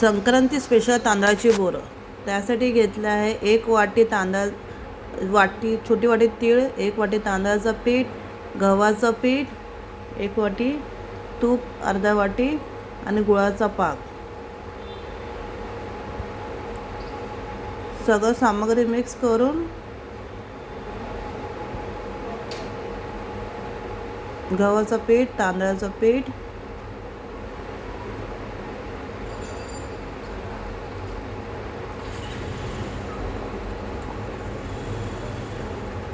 Sankranti special तांदळाची बोरं. त्यासाठी घेतलं आहे एक वाटी तांदळ वाटी छोटी वाटी तीळ एक वाटी तांदळाचं पीठ गव्हाचं पीठ एक वाटी तूप अर्धा वाटी आणि गुळाचा पाक. सगळं सामग्री मिक्स करून गव्हाचं पीठ तांदळाचं पीठ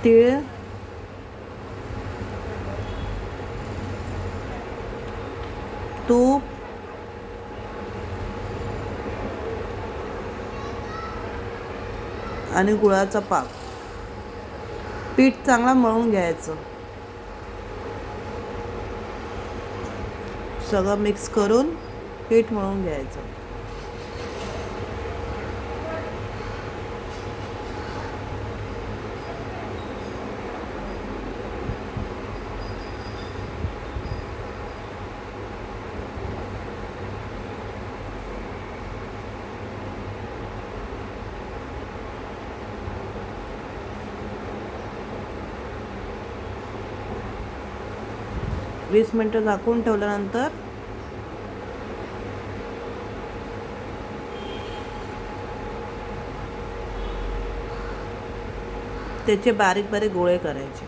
तीळ. तूप. आणि गुळाचा पाक. पीठ चांगला मळून घ्यायचं. सगळं मिक्स करून पीठ मळून घ्यायचं. वीस मिनटं झाकून ठेवल्यानंतर त्याचे बारीक बारीक गोळे करायचे.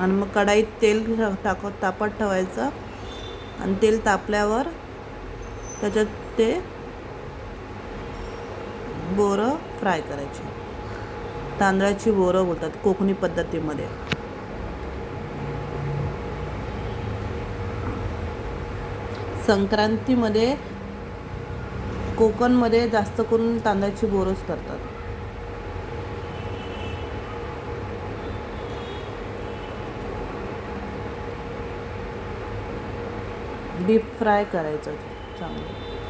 आणि मग कढाईत तेल टाक तापत ठेवायचं. आणि तेल तापल्यावर त्याच्यात ते बोरं फ्राय करायची. तांदळाची बोरं बोलतात कोकणी पद्धतीमध्ये. संक्रांतीमध्ये कोकणमध्ये जास्त करून तांदळाची बोरंच करतात. डीप फ्राय करायचं चांगलं.